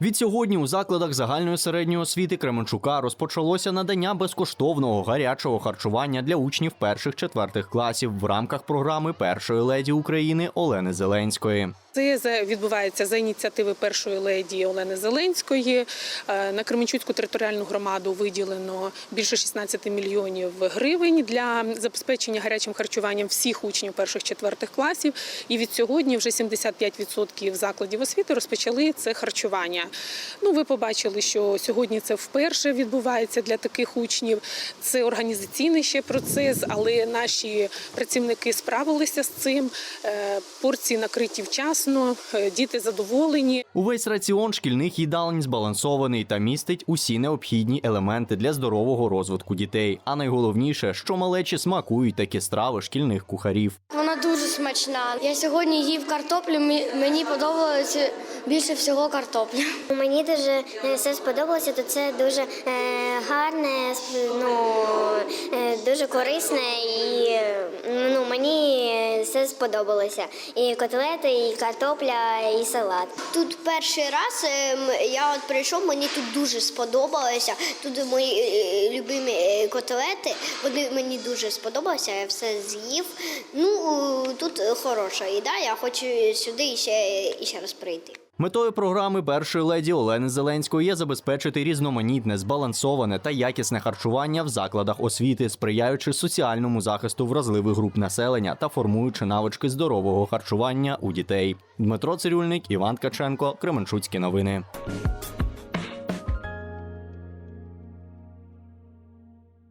Від сьогодні у закладах загальної середньої освіти Кременчука розпочалося надання безкоштовного гарячого харчування для учнів перших-четвертих класів в рамках програми першої леді України Олени Зеленської. Це відбувається за ініціативи першої леді Олени Зеленської. Е, На Кременчуцьку територіальну громаду виділено більше 16 мільйонів гривень для забезпечення гарячим харчуванням всіх учнів перших-четвертих класів. І від сьогодні вже 75% закладів освіти розпочали це харчування. Ну, ви побачили, що сьогодні це вперше відбувається для таких учнів. Це організаційний ще процес, але наші працівники справилися з цим. Е, Порції накриті вчасно, е, діти задоволені. Увесь раціон шкільних їдалень збалансований та містить усі необхідні елементи для здорового розвитку дітей. А найголовніше, що малечі смакують такі страви шкільних кухарів. Вона дуже смачна. Я сьогодні їв картоплю. Мені подобалося більше всього картопля. Мені дуже е, все сподобалося, то це дуже е, гарне, ну, е, дуже корисне і е, ну, мені все сподобалося. І котлети, і картопля, і салат. Тут перший раз е, я от прийшов, мені тут дуже сподобалося. Тут мої е, любимі е, котлети. Вони мені дуже сподобалися. Я все з'їв. Ну тут хороша їда. Я хочу сюди ще, ще раз прийти. Метою програми першої леді Олени Зеленської є забезпечити різноманітне, збалансоване та якісне харчування в закладах освіти, сприяючи соціальному захисту вразливих груп населення та формуючи навички здорового харчування у дітей. Дмитро Цирюльник, Іван Ткаченко, Кременчуцькі новини.